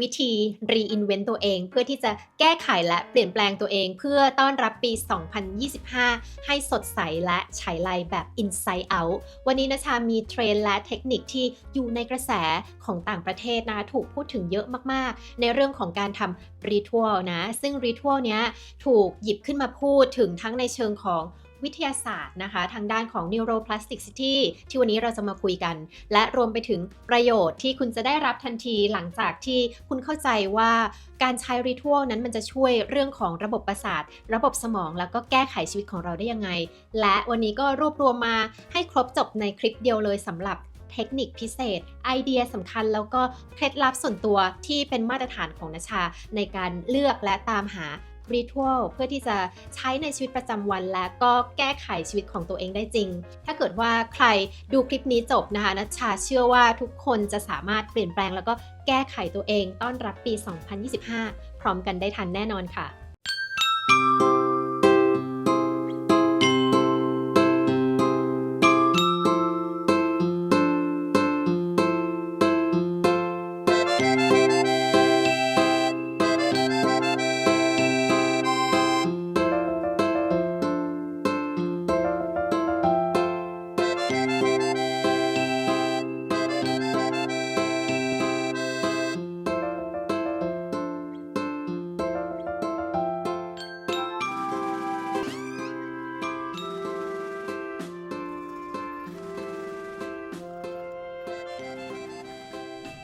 วิธี reinvent ตัวเอง เพื่อที่จะแก้ไขและเปลี่ยนแปลงตัวเอง เพื่อต้อนรับปี 2025 ให้สดใสและฉายไลแบบ inside out วันนี้นะชามีเทรนและเทคนิคที่อยู่ในกระแสของต่างประเทศนะคะถูกพูดถึงเยอะมากๆ ในเรื่องของการทำรีทัวนะ ซึ่งรีทัวเนี้ยถูกหยิบขึ้นมาพูดถึงทั้งในเชิงของ วิทยาศาสตร์นะคะ ทางด้านของ neuroplasticity ที่วันนี้เราจะมาคุยกัน และรวมไปถึงประโยชน์ที่คุณจะได้รับทันทีหลังจากที่คุณเข้าใจว่าการใช้ริทัลนั้นมันจะช่วยเรื่องของระบบประสาท ระบบสมอง แล้วก็แก้ไขชีวิตของเราได้ยังไง และวันนี้ก็รวบรวมมาให้ครบจบในคลิปเดียวเลยสำหรับเทคนิคพิเศษ ไอเดียสำคัญแล้วก็เคล็ดลับส่วนตัวที่เป็นมาตรฐานของนชา ในการเลือกและตามหา รีทัลเพื่อที่จะใช้ในชีวิตประจำวันและก็แก้ไขชีวิตของตัวเองได้จริง ถ้าเกิดว่าใครดูคลิปนี้จบนะคะนัชชาเชื่อว่าทุกคนจะสามารถเปลี่ยนแปลงแล้วก็แก้ไขตัวเองต้อนรับปี 2025 พร้อมกันได้ทันแน่นอนค่ะ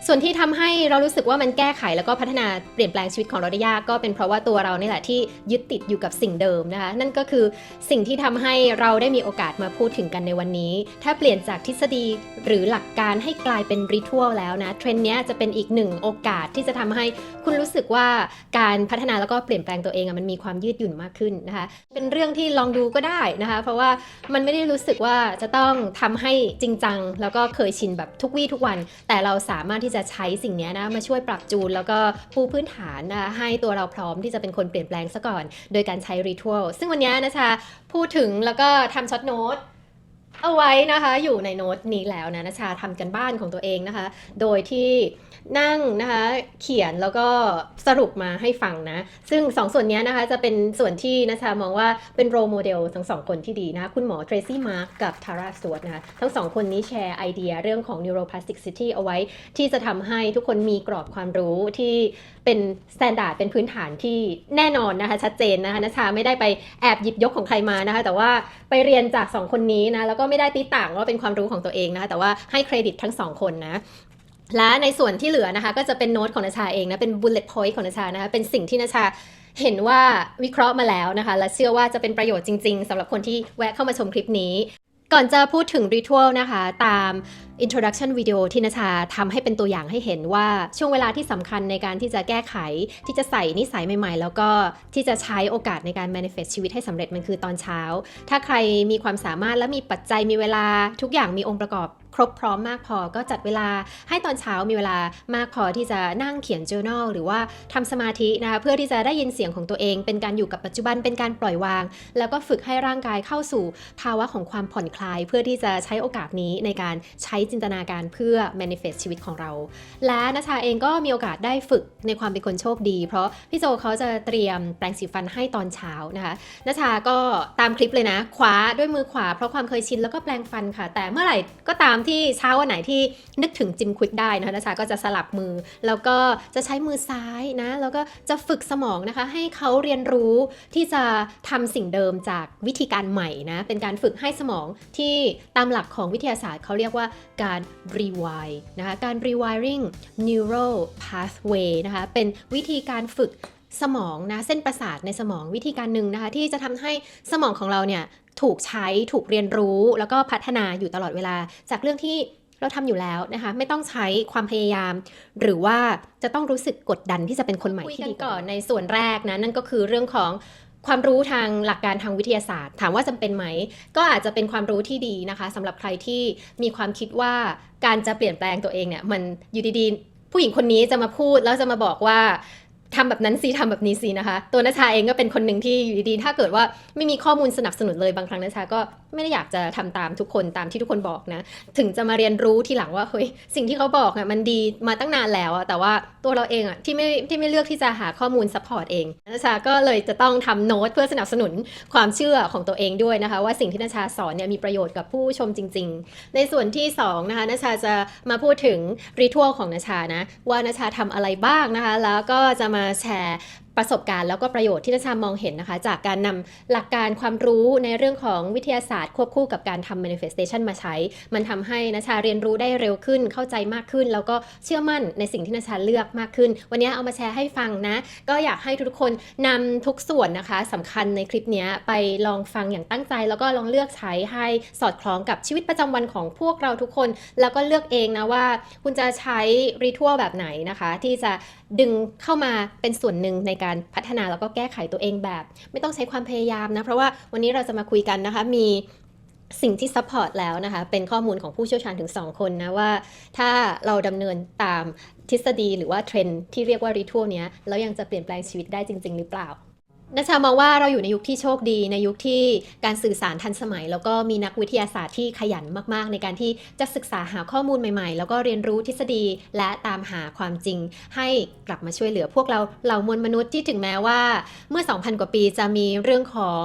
ส่วนที่ทำให้เรารู้สึกว่ามันแก้ไขแล้วก็พัฒนาเปลี่ยนแปลงชีวิตของเราได้ยากก็เป็นเพราะว่าตัวเรานี่แหละที่ยึดติดอยู่กับสิ่งเดิมนะคะ นั่นก็คือสิ่งที่ทำให้เราได้มีโอกาสมาพูดถึงกันในวันนี้ ถ้าเปลี่ยนจากทฤษฎีหรือหลักการให้กลายเป็นริทัวลแล้วนะเทรนด์นี้จะเป็นอีกหนึ่งโอกาสที่จะทำให้คุณรู้สึกว่าการพัฒนาแล้วก็เปลี่ยนแปลงตัวเองมันมีความยืดหยุ่นมากขึ้นนะคะ เป็นเรื่องที่ลองดูก็ได้นะคะ เพราะว่ามันไม่ได้รู้สึกว่าจะต้องทำให้จริงจังแล้วก็เคยชินแบบทุกวี่ทุกวัน แต่เราสามารถที่จะใช้สิ่งนี้นะมาช่วยปรับจูน แล้วก็ปูพื้นฐานนะให้ตัวเราพร้อมที่จะเป็นคนเปลี่ยนแปลงซะก่อน โดยการใช้รีทัวลซึ่งวันนี้นะชาพูดถึงแล้วก็ทำช็อตโน้ต เอาไว้นะคะอยู่ในโน้ตนี้แล้วนะนชาทำกันบ้านของตัวเองนะคะ โดยที่นั่งนะคะเขียนแล้วก็สรุปมาให้ฟังนะ ซึ่งสองส่วนนี้นะคะจะเป็นส่วนที่นชามองว่าเป็นโรโมเดลทั้งสองคนที่ดีนะ คุณหมอเทรซี่มาร์กกับทาร่าสตวตนะคะทั้งสองคนนี้แชร์ไอเดียเรื่องของ neuroplasticity เอาไว้ที่จะทำให้ทุกคนมีกรอบความรู้ที่ เป็นสแตนดาร์ดเป็นพื้นฐานที่แน่นอนนะคะ ชัดเจนนะคะนชาไม่ได้ไปแอบหยิบยกของใครมานะคะ แต่ว่าไปเรียนจากสองคนนี้นะแล้วก็ไม่ได้ตีต่างว่าเป็นความรู้ของตัวเองนะคะ แต่ว่าให้เครดิตทั้งสองคนนะและในส่วนที่เหลือนะคะ ก็จะเป็นโน้ตของนชาเองนะเป็น bullet point ของนชานะคะเป็นสิ่งที่นชาเห็นว่าวิเคราะห์มาแล้วนะคะ และเชื่อว่าจะเป็นประโยชน์จริง ๆสำหรับคนที่แวะเข้ามาชมคลิปนี้ ก่อนจะพูดถึง ritual นะคะ ตาม introduction video ที่นชาทำให้เป็นตัวอย่างให้เห็นว่าช่วงเวลาที่สำคัญในการที่จะแก้ไข ที่จะใส่นิสัยใหม่ๆ แล้วก็ที่จะใช้โอกาสในการ manifest ชีวิตให้สำเร็จมันคือตอนเช้า ถ้าใครมีความสามารถและมีปัจจัยมีเวลาทุกอย่างมีองค์ประกอบ ครบพร้อมมากพอก็จัดเวลาให้ตอนเช้ามีเวลามากพอที่จะนั่งเขียน journal หรือว่าทำสมาธินะคะเพื่อที่จะได้ยินเสียงของตัวเอง เป็นการอยู่กับปัจจุบันเป็นการปล่อยวาง แล้วก็ฝึกให้ร่างกายเข้าสู่ภาวะของความผ่อนคลาย เพื่อที่จะใช้โอกาสนี้ในการใช้จินตนาการเพื่อ manifest ชีวิตของเรา และนชาเองก็มีโอกาสได้ฝึกในความเป็นคนโชคดี เพราะพี่โจเขาจะเตรียมแปรงสีฟันให้ตอนเช้านะคะนชาก็ตามคลิปเลยนะคว้าด้วยมือขวาเพราะความเคยชินแล้วก็แปรงฟันค่ะ แต่เมื่อไหร่ก็ตามที่เช้าวันไหนที่นึกถึงจิมควิกได้นะคะนชาก็จะสลับมือ แล้วก็จะใช้มือซ้ายนะ แล้วก็จะฝึกสมองนะคะ ให้เขาเรียนรู้ที่จะทำสิ่งเดิมจากวิธีการใหม่นะ เป็นการฝึกให้สมองที่ตามหลักของวิทยาศาสตร์เขาเรียกว่าการ rewire นะคะ การ rewiring neural pathway นะคะ เป็นวิธีการฝึกสมองนะเส้นประสาทในสมองวิธีการหนึ่งนะคะ ที่จะทำให้สมองของเราเนี่ย ถูกใช้ถูกเรียนรู้ แล้วก็พัฒนาอยู่ตลอดเวลา จากเรื่องที่เราทำอยู่แล้วนะคะ ไม่ต้องใช้ความพยายาม หรือว่าจะต้องรู้สึกกดดันที่จะเป็นคนใหม่ที่ดีก่อนในส่วนแรกนะนั่นก็คือเรื่องของความรู้ทางหลักการทางวิทยาศาสตร์ ถามว่าจำเป็นไหม ก็อาจจะเป็นความรู้ที่ดีนะคะสำหรับใครที่มีความคิดว่าการจะเปลี่ยนแปลงตัวเองเนี่ยมันอยู่ดีๆ ผู้หญิงคนนี้จะมาพูดแล้วจะมาบอกว่า ทำแบบนั้นสิทำแบบนี้สินะคะ ตัวนัชชาเองก็เป็นคนหนึ่งที่อยู่ดีๆถ้าเกิดว่าไม่มีข้อมูลสนับสนุนเลยบางครั้งนัชชาก็ไม่ได้อยากจะทำตามทุกคนตามที่ทุกคนบอกนะ ถึงจะมาเรียนรู้ทีหลังว่าเฮ้ยสิ่งที่เขาบอกอะมันดีมาตั้งนานแล้วอะแต่ว่าตัวเราเองอะที่ไม่ที่ไม่เลือกที่จะหาข้อมูลซัพพอร์ตเองนัชชาก็เลยจะต้องทำโน้ตเพื่อสนับสนุนความเชื่อของตัวเองด้วยนะคะ ว่าสิ่งที่นัชชาสอนเนี่ยมีประโยชน์กับผู้ชมจริง ๆ ในส่วนที่สองนะคะนัชชาจะมาพูดถึงรีทัวของนัชชานะว่านัชชาทำอะไรบ้างนะคะ แล้วก็จะมาแชร์ ประสบการณ์แล้วก็ประโยชน์ที่นัชชามองเห็นนะคะ จากการนำหลักการความรู้ในเรื่องของวิทยาศาสตร์ควบคู่กับการทำ manifestation มาใช้ มันทำให้นัชชาเรียนรู้ได้เร็วขึ้นเข้าใจมากขึ้น แล้วก็เชื่อมั่นในสิ่งที่นัชชาเลือกมากขึ้น วันนี้เอามาแชร์ให้ฟังนะ ก็อยากให้ทุกคนนำทุกส่วนนะคะสำคัญในคลิปนี้ไปลองฟังอย่างตั้งใจ แล้วก็ลองเลือกใช้ให้สอดคล้องกับชีวิตประจำวันของพวกเราทุกคน แล้วก็เลือกเองนะว่า คุณจะใช้รีทัวแบบไหนนะคะ ที่จะดึงเข้ามาเป็นส่วนหนึ่งในการพัฒนาแล้วก็แก้ไขตัวเองแบบ ไม่ต้องใช้ความพยายามนะ เพราะว่าวันนี้เราจะมาคุยกันนะคะมีสิ่งที่ซัพพอร์ตแล้วนะคะ เป็นข้อมูลของผู้เชี่ยวชาญถึง 2 คนนะว่า ถ้าเราดำเนินตามทฤษฎีหรือว่าเทรนที่เรียกว่ารีทัวเนี้ยแล้วยังจะเปลี่ยนแปลงชีวิตได้จริง ๆ หรือเปล่า นัชชามองว่าเราอยู่ในยุคที่โชคดีในยุคที่การสื่อสารทันสมัย แล้วก็มีนักวิทยาศาสตร์ที่ขยันมากๆ ในการที่จะศึกษาหาข้อมูลใหม่ๆ แล้วก็เรียนรู้ทฤษฎีและตามหาความจริง ให้กลับมาช่วยเหลือพวกเราเหล่ามวลมนุษย์ที่ถึงแม้ว่า เมื่อ 2,000 กว่าปีจะมีเรื่องของ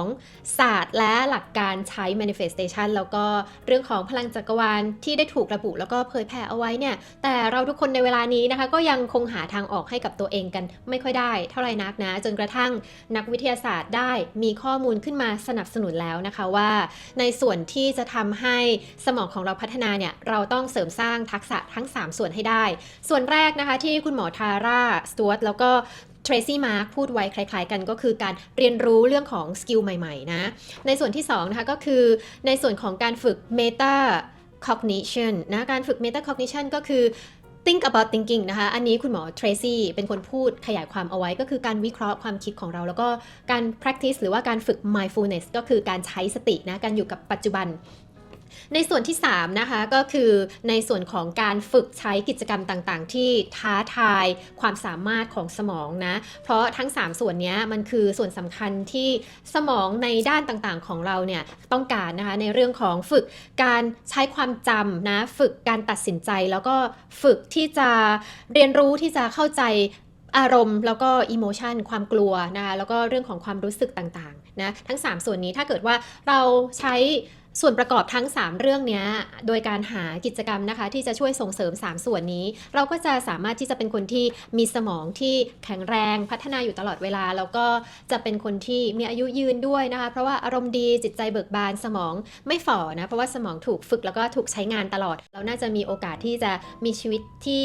ศาสตร์และหลักการใช้ manifestation แล้วก็เรื่องของพลังจักรวาลที่ได้ถูกระบุ แล้วก็เผยแพร่เอาไว้เนี่ยแต่เราทุกคนในเวลานี้นะคะก็ยังคงหาทางออกให้กับตัวเองกันไม่ค่อยได้ เท่าไหร่นักนะจนกระทั่งนักวิทยาศาสตร์ได้มีข้อมูลขึ้นมาสนับสนุนแล้วนะคะว่า ในส่วนที่จะทำให้สมองของเราพัฒนาเนี่ยเราต้องเสริมสร้างทักษะทั้ง 3 ส่วนให้ได้ ส่วนแรกนะคะที่คุณหมอทาร่าสตูวตแล้วก็เทรซี่มาร์คพูดไว้คล้ายๆกันก็คือการเรียนรู้เรื่องของสกิลใหม่ๆนะ ในส่วนที่2นะคะก็คือในส่วนของการฝึก Meta Cognition นะ การฝึก Meta Cognition ก็คือ think about thinking นะคะ อันนี้คุณหมอเทรซี่เป็นคนพูดขยายความเอาไว้ก็คือการวิเคราะห์ความคิดของเรา แล้วก็การ practice หรือว่าการฝึก mindfulness ก็คือการใช้สตินะ การอยู่กับปัจจุบัน ในส่วนที่ 3 นะคะก็คือในส่วนของการฝึกใช้กิจกรรมต่างๆ ที่ท้าทายความสามารถของสมองนะ เพราะทั้ง 3 ส่วนนี้มันคือส่วนสำคัญที่สมองในด้านต่างๆ ของเราเนี่ยต้องการนะคะในเรื่องของฝึกการใช้ความจำนะ ฝึกการตัดสินใจแล้วก็ฝึกที่จะเรียนรู้ที่จะเข้าใจอารมณ์แล้วก็อิโมชันความกลัวนะคะแล้วก็เรื่องของความรู้สึกต่างๆนะทั้ง 3 ส่วนนี้ถ้าเกิดว่าเราใช้ ส่วนประกอบทั้ง 3 เรื่องเนี้ยโดยการหากิจกรรมนะคะ ที่จะช่วยส่งเสริม 3 ส่วนนี้ เราก็จะสามารถที่จะเป็นคนที่มีสมองที่แข็งแรงพัฒนาอยู่ตลอดเวลา แล้วก็จะเป็นคนที่มีอายุยืนด้วยนะคะ เพราะว่าอารมณ์ดีจิตใจเบิกบานสมองไม่ฝ่อนะเพราะว่าสมองถูกฝึกแล้วก็ถูกใช้งานตลอด เราน่าจะมีโอกาสที่จะมีชีวิตที่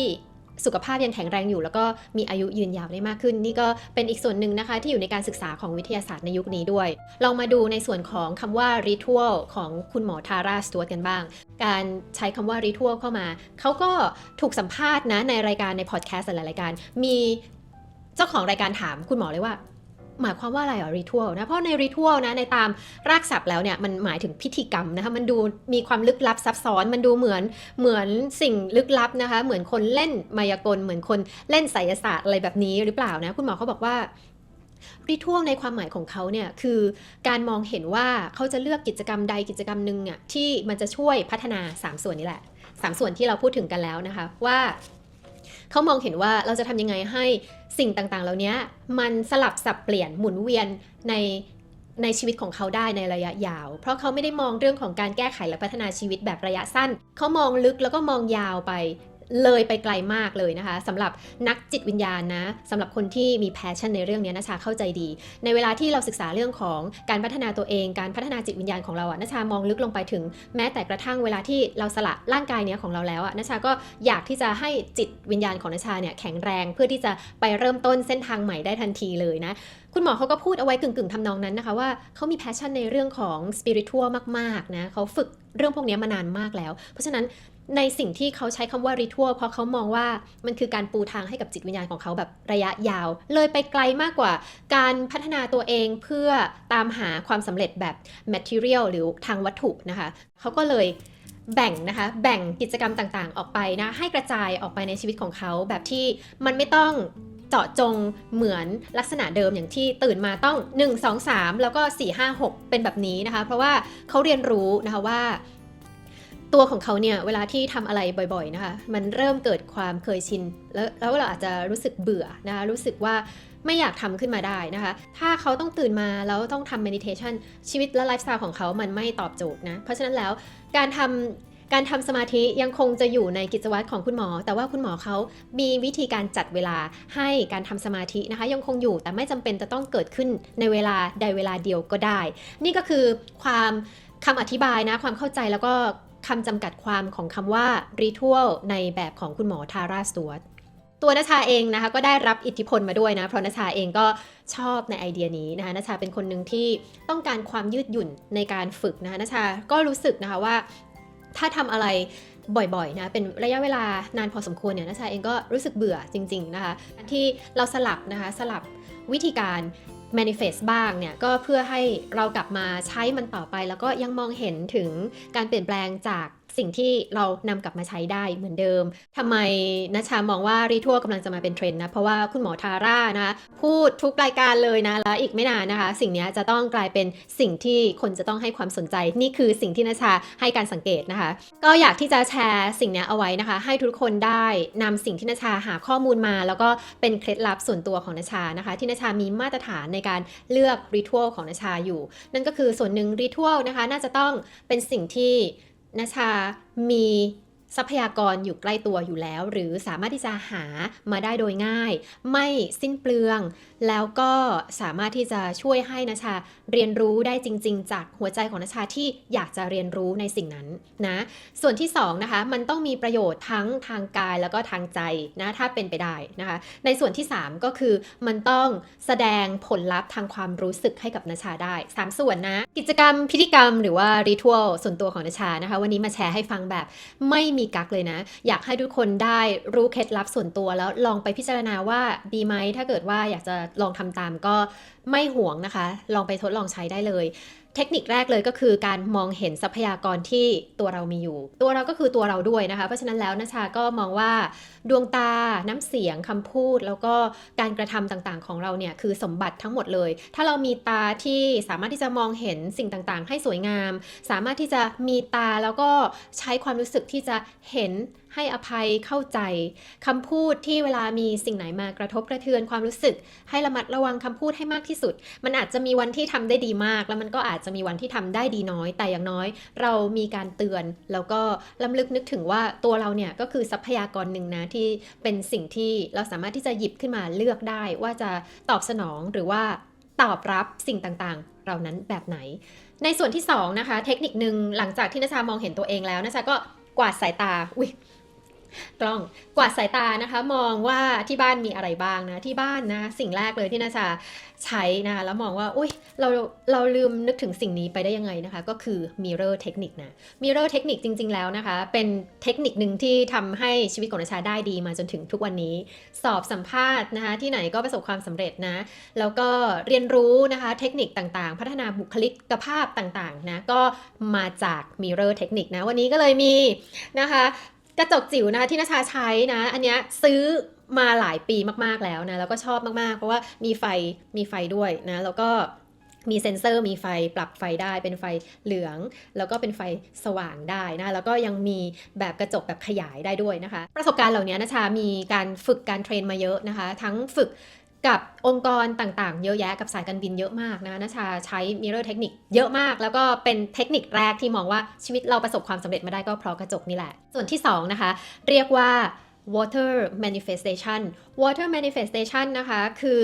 สุขภาพยังแข็งแรงอยู่ แล้วก็มีอายุยืนยาวได้มากขึ้น นี่ก็เป็นอีกส่วนหนึ่งนะคะที่อยู่ในการศึกษาของวิทยาศาสตร์ในยุคนี้ด้วย ลองมาดูในส่วนของคำว่า ritual ของคุณหมอทาร่าสตูดกันบ้าง การใช้คำว่า ritual เข้ามา เขาก็ถูกสัมภาษณ์นะในรายการในพอดแคสต์หลายรายการมีเจ้าของรายการถามคุณหมอเลยว่า หมายความว่าอะไรเหรอรีทัวนะ เพราะในรีทัวนะในตามรากศัพท์แล้วเนี่ยมันหมายถึงพิธีกรรมนะคะมันดูมีความลึกลับซับซ้อน มันดูเหมือนเหมือนสิ่งลึกลับนะคะ เหมือนคนเล่นมายากล เหมือนคนเล่นไสยศาสตร์อะไรแบบนี้หรือเปล่านะ คุณหมอเขาบอกว่ารีทัวในความหมายของเขาเนี่ยคือการมองเห็นว่าเขาจะเลือกกิจกรรมใดกิจกรรมหนึ่งอะที่มันจะช่วยพัฒนา 3 ส่วนนี้แหละ 3 ส่วนที่เราพูดถึงกันแล้วนะคะว่า เขามองเห็นว่าเราจะทำยังไงให้สิ่งต่างๆ เหล่านี้มันสลับสับเปลี่ยนหมุนเวียนในในชีวิตของเขาได้ในระยะยาว เพราะเขาไม่ได้มองเรื่องของการแก้ไขและพัฒนาชีวิตแบบระยะสั้น เขามองลึกแล้วก็มองยาวไป เลยไปไกลมากเลยนะคะสำหรับนักจิตวิญญาณนะสำหรับคนที่มีแพชชั่นในเรื่องนี้นะชาเข้าใจดี ในเวลาที่เราศึกษาเรื่องของการพัฒนาตัวเอง การพัฒนาจิตวิญญาณของเราอะนะชามองลึกลงไปถึง แม้แต่กระทั่งเวลาที่เราสละร่างกายเนี้ยของเราแล้วอะนะชาก็อยากที่จะให้จิตวิญญาณของนะชาเนี่ยแข็งแรงเพื่อที่จะไปเริ่มต้นเส้นทางใหม่ได้ทันทีเลยนะคุณหมอเขาก็พูดเอาไว้กึ่งๆทำนองนั้นนะคะว่าเขามีแพชชั่นในเรื่องของสปิริต a l มากๆนะเขาฝึกเรื่องพวกนี้มานานมากแล้ว เพราะฉะนั้น ในสิ่งที่เขาใช้คำว่าริทัวเพราะเขามองว่ามันคือการปูทางให้กับจิตวิญญาณของเขาแบบระยะยาว เลยไปไกลมากกว่า การพัฒนาตัวเองเพื่อตามหาความสำเร็จแบบ material หรือทางวัตถุนะคะเขาก็เลยแบ่งนะคะแบ่งกิจกรรมต่างๆ ออกไปนะให้กระจายออกไปในชีวิตของเขาแบบที่มันไม่ต้องเจาะจงเหมือนลักษณะเดิมอย่างที่ตื่นมาต้อง 1 2 3 แล้วก็ 4 5 6 เป็นแบบนี้นะคะ เพราะว่าเขาเรียนรู้นะคะว่า ตัวของเขาเนี่ยเวลาที่ทำอะไรบ่อยๆนะคะ มันเริ่มเกิดความเคยชิน แล้วแล้วเราอาจจะรู้สึกเบื่อนะคะรู้สึกว่าไม่อยากทำขึ้นมาได้นะคะ ถ้าเขาต้องตื่นมาแล้วต้องทำ meditation ชีวิตและไลฟ์สไตล์ของเขามันไม่ตอบโจทย์นะ เพราะฉะนั้นแล้วการทำการทำสมาธิยังคงจะอยู่ในกิจวัตรของคุณหมอ แต่ว่าคุณหมอเขามีวิธีการจัดเวลาให้การทำสมาธินะคะ ยังคงอยู่แต่ไม่จำเป็นจะต้องเกิดขึ้นในเวลาใดเวลาเดียวก็ได้ นี่ก็คือความคำอธิบายนะความเข้าใจแล้วก็ คำจำกัดความของคำว่า ritual ในแบบของคุณหมอทาร่าสตูดตัวนัชชาเองนะคะก็ได้รับอิทธิพลมาด้วยนะเพราะนัชชาเองก็ชอบในไอเดียนี้นะคะนัชชาเป็นคนหนึ่งที่ต้องการความยืดหยุ่นในการฝึกนะคะนัชชาก็รู้สึกนะคะว่า ถ้าทำอะไรบ่อยๆนะเป็นระยะเวลานานพอสมควรเนี่ยนัชชาเองก็รู้สึกเบื่อจริง ๆนะคะ ที่เราสลับนะคะสลับวิธีการ manifest บ้างเนี่ยก็เพื่อให้เรากลับมาใช้มันต่อไป แล้วก็ยังมองเห็นถึงการเปลี่ยนแปลงจาก สิ่งที่เรานำกลับมาใช้ได้เหมือนเดิมทำไมนัชามองว่ารีทัวร์กำลังจะมาเป็นเทรนด์นะ เพราะว่าคุณหมอทาร่านะพูดทุกรายการเลยนะ แล้วอีกไม่นานนะคะ สิ่งนี้จะต้องกลายเป็นสิ่งที่คนจะต้องให้ความสนใจ นี่คือสิ่งที่นัชาให้การสังเกตนะคะ ก็อยากที่จะแชร์สิ่งนี้เอาไว้นะคะ ให้ทุกคนได้นำสิ่งที่นัชาหาข้อมูลมา แล้วก็เป็นเคล็ดลับส่วนตัวของนชานะคะ ที่นชามีมาตรฐานในการเลือกรีทัวร์ของนัชชาอยู่ นั่นก็คือส่วนหนึ่งรีทัวร์นะคะ น่าจะต้องเป็นสิ่งที่ นะชามี ทรัพยากรอยู่ใกล้ตัวอยู่แล้ว หรือสามารถที่จะหามาได้โดยง่าย ไม่สิ้นเปลือง แล้วก็สามารถที่จะช่วยให้นัชาเรียนรู้ได้จริง ๆ จากหัวใจของนัชาที่อยากจะเรียนรู้ในสิ่งนั้นนะส่วนที่2นะคะมันต้องมีประโยชน์ทั้งทางกายแล้วก็ทางใจนะถ้าเป็นไปได้นะคะในส่วนที่ 3 ก็คือมันต้องแสดงผลลัพธ์ทางความรู้สึกให้กับนัชาได้ 3 ส่วนนะกิจกรรมพิธีกรรม หรือว่ารีทัวลส่วนตัวของนัชชานะคะวันนี้มาแชร์ให้ฟังแบบไม่มีกักเลยนะ อยากให้ทุกคนได้รู้เคล็ดลับส่วนตัวแล้วลองไปพิจารณาว่าดีไหมถ้าเกิดว่าอยากจะลองทำตามก็ ไม่ห่วงนะคะ ลองไปทดลองใช้ได้เลย เทคนิคแรกเลยก็คือการมองเห็นทรัพยากรที่ตัวเรามีอยู่ ตัวเราก็คือตัวเราด้วยนะคะ เพราะฉะนั้นแล้วนัชชาก็มองว่าดวงตาน้ำเสียงคำพูด แล้วก็การกระทำต่างๆ ของเราเนี่ยคือสมบัติทั้งหมดเลย ถ้าเรามีตาที่สามารถที่จะมองเห็นสิ่งต่างๆ ให้สวยงาม สามารถที่จะมีตาแล้วก็ใช้ความรู้สึกที่จะเห็น ให้อภัยเข้าใจคำพูดที่เวลามีสิ่งไหนมากระทบกระเทือนความรู้สึก ให้ระมัดระวังคำพูดให้มากที่สุด มันอาจจะมีวันที่ทำได้ดีมาก แล้วมันก็อาจจะมีวันที่ทำได้ดีน้อย แต่อย่างน้อย เรามีการเตือน แล้วก็ลำลึกนึกถึงว่าตัวเราเนี่ยก็คือทรัพยากรหนึ่งนะที่เป็นสิ่งที่เราสามารถที่จะหยิบขึ้นมาเลือกได้ ว่าจะตอบสนองหรือว่าตอบรับสิ่งต่างๆเรานั้นแบบไหน ในส่วนที่สองนะคะเทคนิคหนึ่งหลังจากที่นัชามองเห็นตัวเองแล้วนัชชาก็กวาดสายตาอุ้ย กล้องกวาดสายตานะคะ มองว่าที่บ้านมีอะไรบ้างนะ ที่บ้านนะ สิ่งแรกเลยที่นาชาใช้นะคะแล้วมองว่า อุ้ยเราเราลืมนึกถึงสิ่งนี้ไปได้ยังไงนะคะ ก็คือ mirror technique นะ mirror technique จริง ๆ แล้วนะคะ เป็นเทคนิคหนึ่งที่ทำให้ชีวิตของนาชาได้ดีมาจนถึงทุกวันนี้ สอบสัมภาษณ์นะคะ ที่ไหนก็ประสบความสำเร็จนะ แล้วก็เรียนรู้นะคะเทคนิคต่างๆ พัฒนาบุคลิกภาพต่างๆนะก็มาจาก mirror technique นะวันนี้ก็เลยมีนะคะ กระจกจิ๋วนะคะที่นาชาใช้นะ อันเนี้ยซื้อมาหลายปีมากๆแล้วนะแล้วก็ชอบมากๆ เพราะว่ามีไฟมีไฟด้วยนะแล้วก็มีเซ็นเซอร์มีไฟปรับไฟได้เป็นไฟเหลือง แล้วก็เป็นไฟสว่างได้นะแล้วก็ยังมีแบบกระจกแบบขยายได้ด้วยนะคะ ประสบการณ์เหล่านี้นะชามีการฝึกการเทรนมาเยอะนะคะ ทั้งฝึก กับองค์กรต่างๆ เยอะแยะกับสายการบินเยอะมากนะคะนชาใช้ mirror เทคนิคเยอะมาก แล้วก็เป็นเทคนิคแรกที่มองว่าชีวิตเราประสบความสำเร็จมาได้ก็เพราะกระจกนี่แหละ ส่วนที่ 2 นะคะ เรียกว่า water manifestation water manifestation นะคะ คือ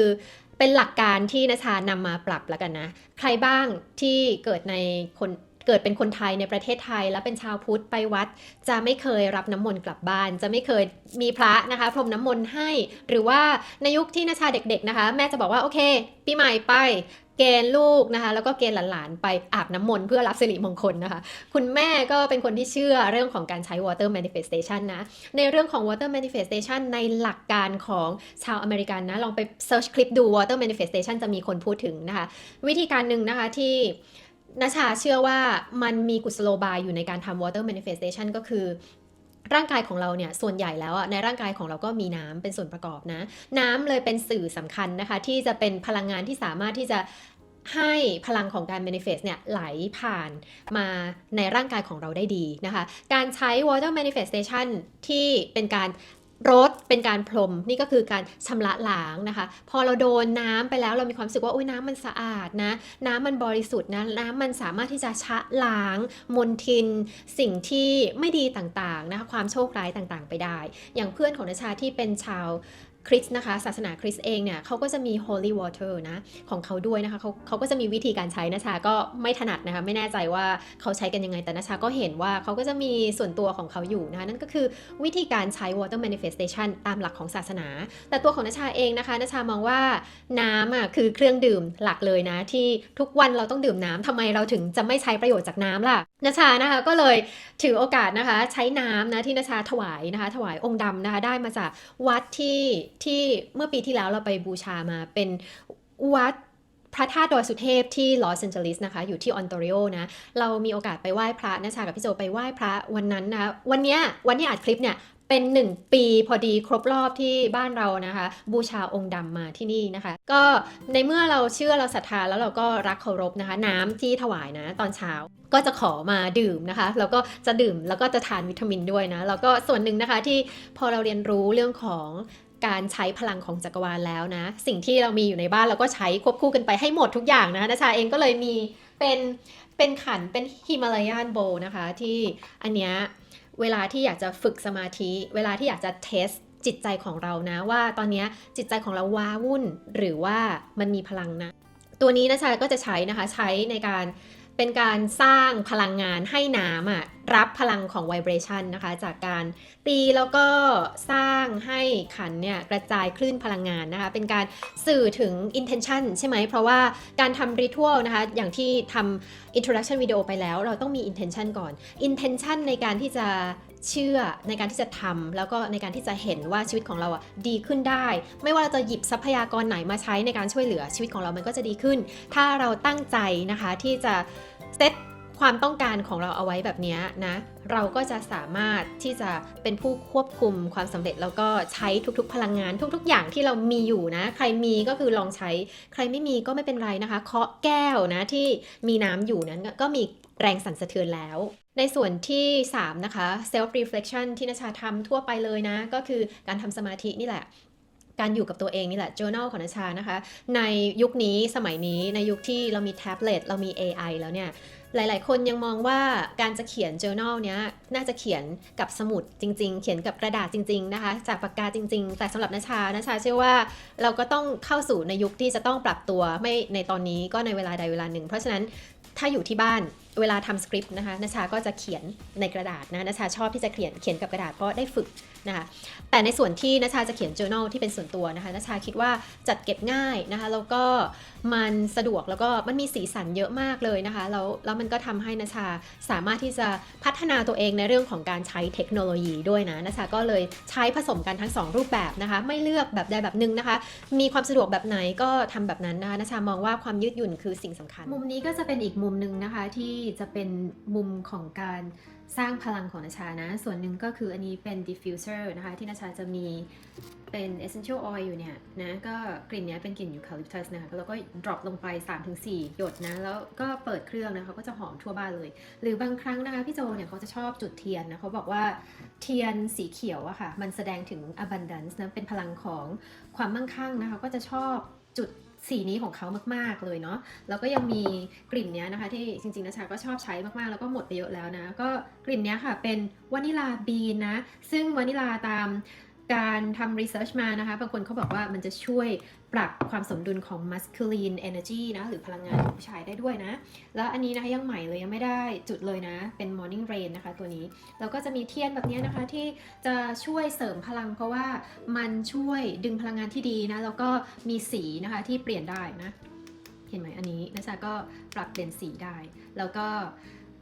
เป็นหลักการที่นชานำมาปรับแล้วกันนะ ใครบ้างที่เกิดในคน เกิดเป็นคนไทยในประเทศไทย และเป็นชาวพุทธไปวัด จะไม่เคยรับน้ำมนต์กลับบ้าน จะไม่เคยมีพระนะคะ พรมน้ำมนต์ให้ หรือว่าในยุคที่นาชาเด็ก ๆนะคะ แม่จะบอกว่าโอเคปีใหม่ไปเกณฑ์ลูกนะคะ แล้วก็เกณฑ์หลานๆ ไปอาบน้ำมนต์เพื่อรับสิริมงคลนะคะ คุณแม่ก็เป็นคนที่เชื่อเรื่องของการใช้ water manifestation นะ ในเรื่องของ water manifestation ในหลักการของชาวอเมริกันนะ ลองไป search คลิปดู water manifestation จะมีคนพูดถึงนะคะ วิธีการหนึ่งนะคะที่ นชาเชื่อว่ามันมีกุศโลบายอยู่ในการทำ water manifestation ก็คือ ร่างกายของเราเนี่ยส่วนใหญ่แล้วในร่างกายของเราก็มีน้ำเป็นส่วนประกอบนะ น้ำเลยเป็นสื่อสำคัญนะคะ ที่จะเป็นพลังงานที่สามารถที่จะให้พลังของการ manifest เนี่ยไหลผ่านมาในร่างกายของเราได้ดีนะคะ การใช้ water manifestation ที่เป็นการ รดเป็นการพรมนี่ก็คือการชำระล้างนะคะ พอเราโดนน้ำไปแล้วเรามีความรู้สึกว่าอุ้ยน้ำมันสะอาดนะ น้ำมันบริสุทธิ์นะน้ำมันสามารถที่จะชะล้าง มลทิน สิ่งที่ไม่ดีต่างๆนะคะความโชคร้ายต่างๆ ไปได้ อย่างเพื่อนของนชาที่เป็นชาว คริสต์นะคะศาสนาคริสต์เองเนี่ยเขาก็จะมี holy water นะของเขาด้วยนะคะเขาเขาก็จะมีวิธีการใช้นะชาก็ไม่ถนัดนะคะไม่แน่ใจว่าเขาใช้กันยังไงแต่นะชาก็เห็นว่าเขาก็จะมีส่วนตัวของเขาอยู่นะคะนั่นก็คือวิธีการใช้ water manifestation ตามหลักของศาสนา แต่ตัวของนชาเองนะคะนชามองว่าน้ำอะคือเครื่องดื่มหลักเลยนะที่ทุกวันเราต้องดื่มน้ำทำไมเราถึงจะไม่ใช้ประโยชน์จากน้ำล่ะ นาชานะคะก็เลยถือโอกาสนะคะใช้น้ำนะที่นาชาถวายนะคะถวายองค์ดำนะคะได้มาจากวัดที่ที่เมื่อปีที่แล้วเราไปบูชามาเป็นวัดพระธาตุดอยสุเทพที่ลอสแอนเจลิสนะคะอยู่ที่ออนตริโอนะเรามีโอกาสไปไหว้พระนะชากับพี่โจไปไหว้พระวันนั้นนะวันเนี้ยวันที่อัดคลิปเนี่ย เป็นหนึ่งปีพอดีครบรอบที่บ้านเรานะคะ บูชาองค์ดำมาที่นี่นะคะ ก็ในเมื่อเราเชื่อเราศรัทธาแล้วเราก็รักเคารพนะคะ น้ำที่ถวายนะตอนเช้าก็จะขอมาดื่มนะคะ แล้วก็จะดื่มแล้วก็จะทานวิตามินด้วยนะแล้วก็ส่วนหนึ่งนะคะที่พอเราเรียนรู้เรื่องของการใช้พลังของจักรวาลแล้วนะ สิ่งที่เรามีอยู่ในบ้านเราก็ใช้ควบคู่กันไปให้หมดทุกอย่างนะนะชาเองก็เลยมีเป็นเป็นขันเป็นฮิมาลายันโบนะคะ ที่อันเนี้ย เวลาที่อยากจะฝึกสมาธิ เวลาที่อยากจะเทสจิตใจของเรานะว่าตอนนี้จิตใจของเราว้าวุ่นหรือว่ามันมีพลังนะ ตัวนี้นะชาก็จะใช้นะคะใช้ในการ เป็นการสร้างพลังงานให้น้ำอะรับพลังของไวเบรชันนะคะ จากการตีแล้วก็สร้างให้ขันเนี่ยกระจายคลื่นพลังงานนะคะ เป็นการสื่อถึง intention ใช่ไหม เพราะว่าการทำ ritual นะคะ อย่างที่ทำ introduction วิดีโอไปแล้ว เราต้องมี intention ก่อน intention ในการที่จะเชื่อในการที่จะทำแล้วก็ในการที่จะเห็นว่าชีวิตของเราอะดีขึ้นได้ ไม่ว่าเราจะหยิบทรัพยากรไหนมาใช้ในการช่วยเหลือชีวิตของเรามันก็จะดีขึ้น ถ้าเราตั้งใจนะคะที่จะ เซตความต้องการของเราเอาไว้แบบนี้นะ เราก็จะสามารถที่จะเป็นผู้ควบคุมความสำเร็จแล้วก็ใช้ทุกๆ พลังงานทุกๆ อย่างที่เรามีอยู่นะ ใครมีก็คือลองใช้ ใครไม่มีก็ไม่เป็นไรนะคะ เคาะแก้วนะที่มีน้ำอยู่นั้นก็มีแรงสั่นสะเทือนแล้ว ในส่วนที่ 3 นะคะ self reflection ที่นชาทำทั่วไปเลยนะ ก็คือการทำสมาธินี่แหละ การอยู่กับตัวเองนี่แหละ journal ของนชานะคะ ในยุคนี้สมัยนี้ในยุคที่เรามีแท็บเล็ตเรามี AI แล้วเนี่ยหลาย ๆ คนยังมองว่าการจะเขียน journal เนี้ยน่าจะเขียนกับสมุดจริง ๆ เขียนกับกระดาษจริง ๆ นะคะ จากปากกาจริง ๆ แต่สำหรับนชา นชาเชื่อว่าเราก็ต้องเข้าสู่ในยุคที่จะต้องปรับตัวไม่ในตอนนี้ก็ในเวลาใดเวลาหนึ่ง เพราะฉะนั้นถ้าอยู่ที่บ้านเวลาทำสคริปต์นะคะนชาก็จะเขียนในกระดาษนะนชาชอบที่จะเขียนเขียนกับกระดาษเพราะได้ฝึก นะคะแต่ในส่วนที่นชาจะเขียน journal ที่เป็นส่วนตัวนะคะนชาคิดว่าจัดเก็บง่ายนะคะแล้วก็มันสะดวกแล้วก็มันมีสีสันเยอะมากเลยนะคะแล้วแล้วมันก็ทำให้นชาสามารถที่จะพัฒนาตัวเองในเรื่องของการใช้เทคโนโลยีด้วยนะนชาก็เลยใช้ผสมกันทั้งสองรูปแบบนะคะไม่เลือกแบบใดแบบหนึ่งนะคะมีความสะดวกแบบไหนก็ทำแบบนั้นนะคะนชามองว่าความยืดหยุ่นคือสิ่งสำคัญ มุมนี้ก็จะเป็นอีกมุมหนึ่งนะคะที่จะเป็นมุมของการ สร้างพลังของนาชานะ ส่วนหนึ่งก็คืออันนี้เป็น diffuser นะคะ ที่นาชาจะมีเป็น essential oil อยู่เนี่ยนะก็กลิ่นเนี้ยเป็นกลิ่นยูคาลิปตัสนะคะแล้วก็ drop ลงไป 3-4 หยดนะ แล้วก็เปิดเครื่องนะคะก็จะหอมทั่วบ้านเลย หรือบางครั้งนะคะ พี่โจเนี่ยเขาจะชอบจุดเทียนนะเขาบอกว่าเทียนสีเขียวอะค่ะ มันแสดงถึง abundance นะเป็นพลังของความมั่งคั่งนะคะก็จะชอบจุด สีนี้ของเขามากๆเลยเนาะแล้วก็ยังมีกลิ่นเนี้ยนะคะ ที่จริงๆนะชาก็ชอบใช้มากๆ แล้วก็หมดไปเยอะแล้วนะ ก็กลิ่นเนี้ยค่ะเป็นวานิลาบีนนะ ซึ่งวานิลาตาม การทำรีเสิร์ชมานะคะบางคนเขาบอกว่ามันจะช่วยปรับความสมดุลของ masculine energy นะ หรือพลังงานของผู้ชายได้ด้วยนะ แล้วอันนี้นะคะยังใหม่เลยยังไม่ได้จุดเลยนะ เป็น morning rain นะคะตัวนี้ แล้วก็จะมีเทียนแบบนี้นะคะที่จะช่วยเสริมพลัง เพราะว่ามันช่วยดึงพลังงานที่ดีนะ แล้วก็มีสีนะคะที่เปลี่ยนได้นะ เห็นไหมอันนี้นะจ๊ะก็ปรับเปลี่ยนสีได้ แล้วก็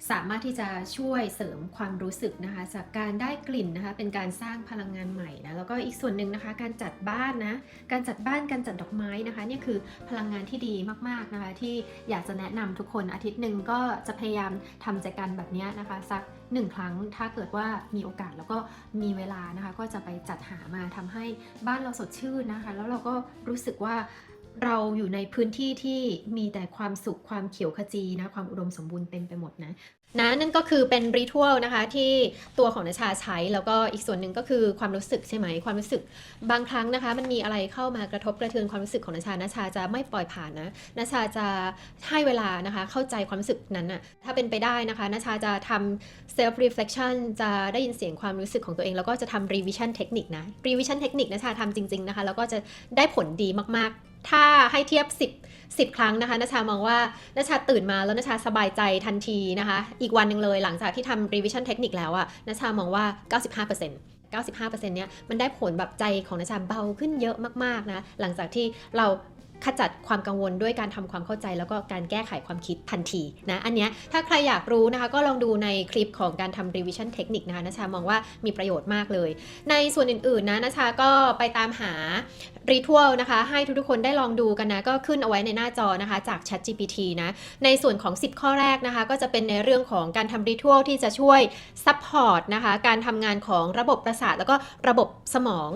สามารถที่จะช่วยเสริมความรู้สึกนะคะ จากการได้กลิ่นนะคะ เป็นการสร้างพลังงานใหม่นะแล้วก็อีกส่วนหนึ่งนะคะ การจัดบ้านนะการจัดบ้านการจัดดอกไม้นะคะนี่คือพลังงานที่ดีมากๆนะคะ ที่อยากจะแนะนำทุกคนอาทิตย์หนึ่งก็จะพยายามทำใจกันแบบนี้นะคะ สักหนึ่งครั้งถ้าเกิดว่ามีโอกาสแล้วก็มีเวลานะคะ ก็จะไปจัดหามาทำให้บ้านเราสดชื่นนะคะ แล้วเราก็รู้สึกว่า เราอยู่ในพื้นที่ที่มีแต่ความสุขความเขียวขจีนะ ความอุดมสมบูรณ์เต็มไปหมดนะนะนั่นก็คือเป็นริทัลนะคะที่ตัวของนาชาใช้แล้วก็อีกส่วนหนึ่งก็คือความรู้สึกใช่ไหมความรู้สึกบางครั้งนะคะ มันมีอะไรเข้ามากระทบกระเทือนความรู้สึกของนาชานาชาจะไม่ปล่อยผ่านนะนาชาจะให้เวลานะคะ เข้าใจความรู้สึกนั้นน่ะถ้าเป็นไปได้นะคะนาชาจะทำ self reflection จะได้ยินเสียงความรู้สึกของตัวเอง แล้วก็จะทำ revision เทคนิคนะ revision เทคนิคนาชาทำจริงๆนะคะแล้วก็จะได้ผลดีมากๆ ถ้าให้เทียบ 10 10 ครั้งนะคะนชามองว่านชาตื่นมาแล้วนชาสบายใจทันทีนะคะ อีกวันหนึ่งเลยหลังจากที่ทำ revision technique แล้วอะนชามองว่า 95% 95%เนี้ยมันได้ผลแบบใจของนชาเบาขึ้นเยอะมากๆนะหลังจากที่เรา ขจัดความกังวลด้วยการทำความเข้าใจ แล้วก็การแก้ไขความคิดทันทีนะ อันเนี้ยถ้าใครอยากรู้นะคะ ก็ลองดูในคลิปของการทำ revision เทคนิคนะคะนชามองว่ามีประโยชน์มากเลย ในส่วนอื่นๆนะนชาก็ไปตามหารีทัลนะคะ ให้ทุกๆคนได้ลองดูกันนะ ก็ขึ้นเอาไว้ในหน้าจอนะคะ จาก Chat GPT นะ ในส่วนของ 10 ข้อแรกนะคะ ก็จะเป็นในเรื่องของการทำรีทัลที่จะช่วยซัพพอร์ตนะคะ การทำงานของระบบประสาทแล้วก็ระบบสมอง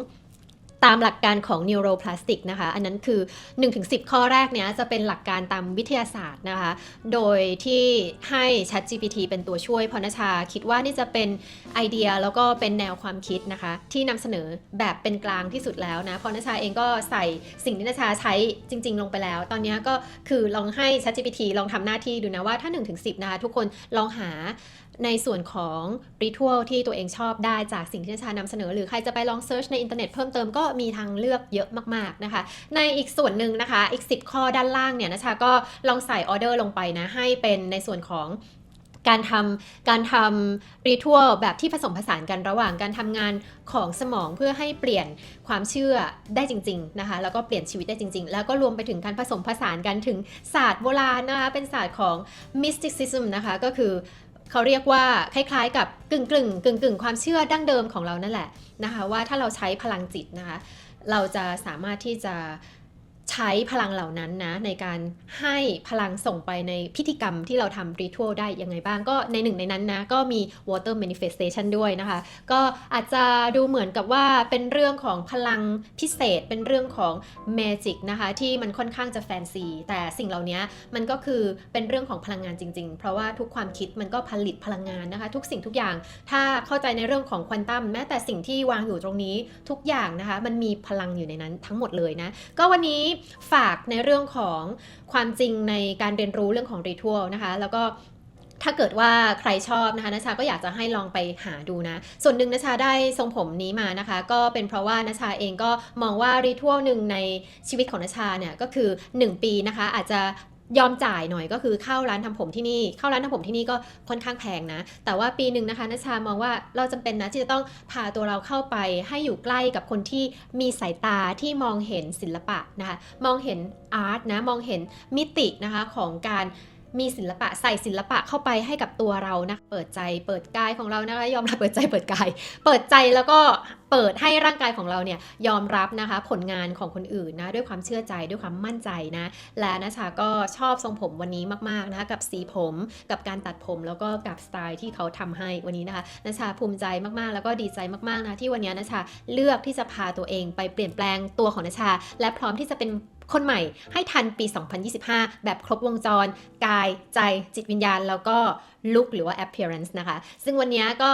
ตามหลักการของ neuroplastic นะคะ อันนั้นคือ 1-10 ข้อแรกเนี้ยจะเป็นหลักการตามวิทยาศาสตร์นะคะ โดยที่ให้ Chat GPT เป็นตัวช่วยพราะนชาคิดว่านี่จะเป็นไอเดียแล้วก็เป็นแนวความคิดนะคะ ที่นำเสนอแบบเป็นกลางที่สุดแล้วนะพราะนชาเองก็ใส่สิ่งที่นชาใช้จริง ๆ ลงไปแล้ว ตอนนี้ก็คือลองให้ Chat GPT ลองทำหน้าที่ดูนะว่าถ้า 1-10 นะคะทุกคนลองหาในส่วนของริทัลที่ตัวเองชอบได้จากสิ่งที่นชานำเสนอ หรือใครจะไปลองเซิร์ชในอินเทอร์เน็ตเพิ่มเติมก็มีทางเลือกเยอะมากๆนะคะ ในอีกส่วนหนึ่งนะคะ อีก 10 ข้อด้านล่างเนี่ยนชาก็ลองใส่ออเดอร์ลงไปนะ ให้เป็นในส่วนของการทำการทำรีทัลแบบที่ผสมผสานกันระหว่างการทำงานของสมองเพื่อให้เปลี่ยนความเชื่อได้จริงๆนะคะแล้วก็เปลี่ยนชีวิตได้จริง ๆ แล้วก็รวมไปถึงการผสมผสานกันถึงศาสตร์โบราณนะคะเป็นศาสตร์ของ mysticism นะคะก็คือ เขาเรียกว่าคล้ายๆ กับกึ่งกึ่งกึ่งกึ่งๆความเชื่อดั้งเดิมของเรานั่นแหละนะคะว่าถ้าเราใช้พลังจิตนะคะ เราจะสามารถที่จะ ใช้พลังเหล่านั้นนะในการให้พลังส่งไปในพิธีกรรมที่เราทำรีทัลได้ยังไงบ้าง ก็ในหนึ่งในนั้นนะ ก็มี water manifestation ด้วยนะคะ ก็อาจจะดูเหมือนกับว่าเป็นเรื่องของพลังพิเศษ เป็นเรื่องของ magic นะคะ ที่มันค่อนข้างจะแฟนซี แต่สิ่งเหล่านี้มันก็คือเป็นเรื่องของพลังงานจริง ๆ เพราะว่าทุกความคิดมันก็ผลิตพลังงานนะคะ ทุกสิ่งทุกอย่าง ถ้าเข้าใจในเรื่องของควอนตัมแม้แต่สิ่งที่วางอยู่ตรงนี้ทุกอย่างนะคะ มันมีพลังอยู่ในนั้นทั้งหมดเลยนะ ก็วันนี้ฝากในเรื่องของความจริงในการเรียนรู้เรื่องของรีทัลนะคะ แล้วก็ถ้าเกิดว่าใครชอบนะคะนชาก็อยากจะให้ลองไปหาดูนะ ส่วนหนึ่งนชาได้ทรงผมนี้มานะคะ ก็เป็นเพราะว่านชาเองก็มองว่ารีทัลหนึ่งในชีวิตของนชาเนี่ยก็คือ 1 ปีนะคะ อาจจะ ยอมจ่ายหน่อยก็คือเข้าร้านทำผมที่นี่ เข้าร้านทำผมที่นี่ก็ค่อนข้างแพงนะ แต่ว่าปีหนึ่งนะคะนัชามองว่าเราจำเป็นนะที่จะต้องพาตัวเราเข้าไปให้อยู่ใกล้กับคนที่มีสายตาที่มองเห็นศิลปะนะคะ มองเห็นอาร์ตนะ มองเห็นมิตินะคะของการ มีศิลปะใส่ศิลปะเข้าไปให้กับตัวเรานะ เปิดใจเปิดกายของเรานะคะยอมรับเปิดใจเปิดกาย เปิดใจแล้วก็เปิดให้ร่างกายของเราเนี่ยยอมรับนะคะผลงานของคนอื่นนะด้วยความเชื่อใจด้วยความมั่นใจนะและนะชาก็ชอบทรงผมวันนี้มากๆนะคะกับสีผมกับการตัดผมแล้วก็กับสไตล์ที่เขาทำให้วันนี้นะคะนชาภูมิใจมากๆ แล้วก็ดีใจมากๆนะที่วันนี้นชาเลือกที่จะพาตัวเองไปเปลี่ยนแปลงตัวของนชา และพร้อมที่จะเป็น คนใหม่ให้ทันปี 2025 แบบครบวงจร กายใจจิตวิญญาณแล้วก็ ลุคหรือว่า appearance นะคะ ซึ่งวันนี้ก็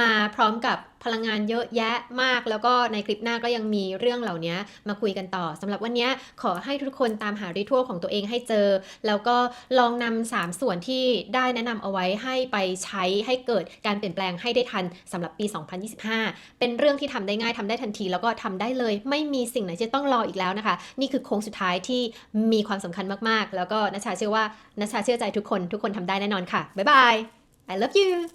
มาพร้อมกับพลังงานเยอะแยะมาก แล้วก็ในคลิปหน้าก็ยังมีเรื่องเหล่านี้มาคุยกันต่อสำหรับวันนี้ขอให้ทุกคนตามหาริทัลของตัวเองให้เจอ แล้วก็ลองนำสามส่วนที่ได้แนะนำเอาไว้ให้ไปใช้ให้เกิดการเปลี่ยนแปลงให้ได้ทันสำหรับปี 2025 เป็นเรื่องที่ทำได้ง่ายทำได้ทันที แล้วก็ทำได้เลย ไม่มีสิ่งไหนที่ต้องรออีกแล้วนะคะ นี่คือโค้งสุดท้ายที่มีความสำคัญมากๆ แล้วก็นัชชาเชื่อว่านัชชาเชื่อใจทุกคน ทุกคนทำได้แน่นอนค่ะบ๊ายบาย I love you